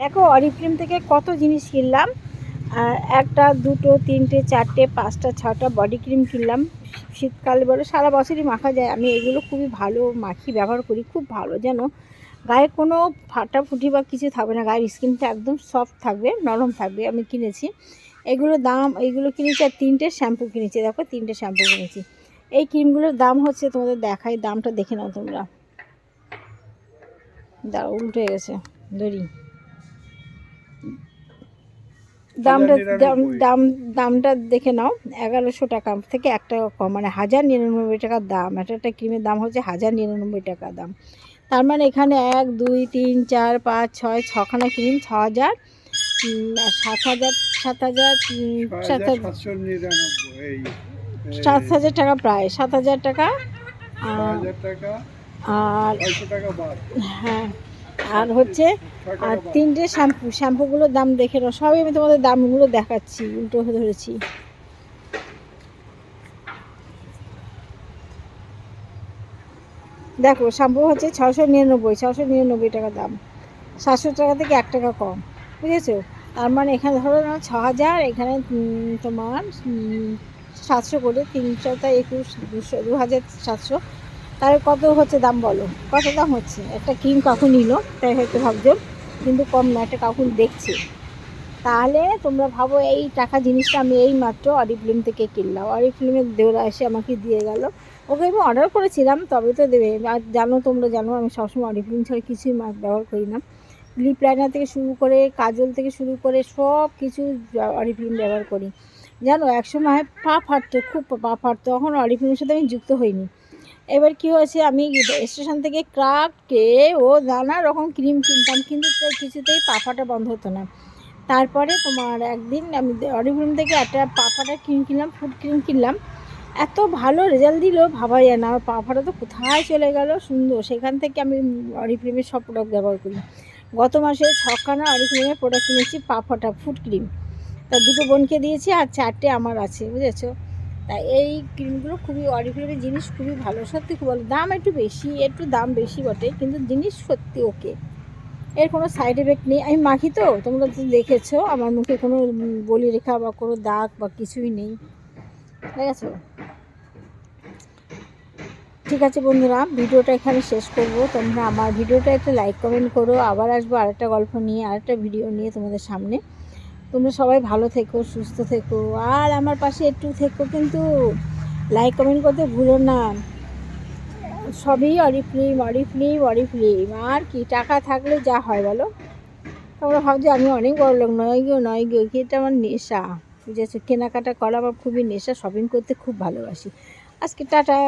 দেখো অরিফ্লেম থেকে কত জিনিস কিনলাম। একটা, দুটো, তিনটে, চারটে, পাঁচটা, ছটা বডি ক্রিম কিনলাম। শীতকালে বলে, সারা বছরই মাখা যায়। আমি এগুলো খুবই ভালো মাখি ব্যবহার করি, খুব ভালো। যেন গায়ে কোনো ফাটাফুটি বা কিছু থাকবে না। গায়ের স্কিনটা একদম সফট থাকবে, নরম থাকবে, আমি কিনেছি। এগুলো দাম এইগুলো কিনেছি আর তিনটে শ্যাম্পু কিনেছি। দেখো, তিনটে শ্যাম্পু কিনেছি। এই ক্রিমগুলোর দাম হচ্ছে, তোমাদের দেখাই, দামটা দেখে নাও তোমরা। দাঁড়া উল্টে গেছে দড়ি দামটা দাম দাম দামটা দেখে নাও এগারোশো টাকা থেকে এক টাকা কম মানে হাজার নিরানব্বই টাকার দাম একটা একটা ক্রিমের দাম হচ্ছে হাজার নিরানব্বই টাকা দাম। তার মানে এখানে এক দুই তিন চার পাঁচ ছয় ছখানা ক্রিম ছ হাজার সাত হাজার সাত হাজার সাত হাজার সাত হাজার টাকা প্রায় সাত হাজার টাকা আর হ্যাঁ। আর হচ্ছে, আর তিনটে শ্যাম্পু শ্যাম্পুগুলোর দাম দেখে নাও। সবই আমি তোমাদের দামগুলো দেখাচ্ছি, উল্টো ধরেছি। দেখো, শ্যাম্পু হচ্ছে ছশো নিরানব্বই ছশো নিরানব্বই টাকা দাম। সাতশো টাকা থেকে এক টাকা কম, বুঝেছ? তার মানে এখানে ধরো না ছ হাজার, এখানে তোমার সাতশো করে, তিনশো তিনশোটা একুশ, দুশো, দু হাজার সাতশো। তাহলে কত হচ্ছে দাম বলো? কত দাম হচ্ছে? একটা ক্রিম কাকু নিল? তাই হয়তো ভাবছ, কিন্তু কম না, একটা কাকু দেখছে। তাহলে তোমরা ভাবো এই টাকা জিনিসটা আমি এই মাত্র অরিফিল্ম থেকে কিনলাম। অরিফিল্মের দেওরা এসে আমাকে দিয়ে গেল। ওকে আমি অর্ডার করেছিলাম, তবে তো দেবে। আর জানো তোমরা, জানো আমি সবসময় অরিফিল্ম ছাড়া কিছুই মা- ব্যবহার করি না। লিপ লাইনার থেকে শুরু করে, কাজল থেকে শুরু করে সব কিছু অরিফিল্ম ব্যবহার করি। জানো, একসময় পা ফাটতো, খুব পা ফাটতো। তখন অরিফিল্মের সাথে আমি যুক্ত হইনি। এবার কি হয়েছে, আমি স্টেশন থেকে ক্রাফট কে ও নানা রকম ক্রিম কিনতাম, কিন্তু কিছুতেই পাফাটা বন্ধ হতো না। তারপরে তোমার একদিন আমি অরিফ্লেম থেকে একটা পাফাটা ক্রিম কিনলাম ফুড ক্রিম কিনলাম। এত ভালো রেজাল্ট দিল ভাবা যায় না পাফাটা তো কোথায় চলে গেল। সুন্দর, সেখান থেকে আমি অরিফ্লেমের সব প্রোডাক্ট ব্যবহার করি। গত মাসে ছখানা অরিফ্লেমের প্রোডাক্ট কিনেছি পাফাটা ফুড ক্রিম তা দুটো বোনকে দিয়েছি আর চারটে আমার আছে, বুঝেছ? তা এই ক্রিমগুলো খুবই অরিফ্লেমের জিনিস খুবই ভালো। সত্যি খুব ভালো। দাম একটু বেশি, একটু দাম বেশি বটে, কিন্তু জিনিস সত্যি ওকে এর কোনো সাইড এফেক্ট নেই। আমি মাখি তো, তোমরা তো দেখেছ, আমার মুখে কোনো বলি রেখা বা কোনো দাগ বা কিছুই নেই। ঠিক আছে? ঠিক আছে বন্ধুরা, ভিডিওটা এখানে শেষ করব। তোমরা আমার ভিডিওটা একটা লাইক কমেন্ট করো। আবার আসব আরেকটা গল্প নিয়ে, আরেকটা ভিডিও নিয়ে তোমাদের সামনে। তোমরা সবাই ভালো থেকো, সুস্থ থেকো। আর আমার পাশে একটু থেকো, কিন্তু লাইক কমেন্ট করতে ভুলো না। সবই অরিফ্লিম অরিফ্লিম অরিফ্লিম আর কি, টাকা থাকলে যা হয় বলো। তোমরা ভাবছ আমি অনেক বড় লোক, নয় গো নয় গো, কি এটা আমার নেশা? বুঝেছ? কেনাকাটা করা আমার খুবই নেশা শপিং করতে খুব ভালোবাসি। আজকে টাটা।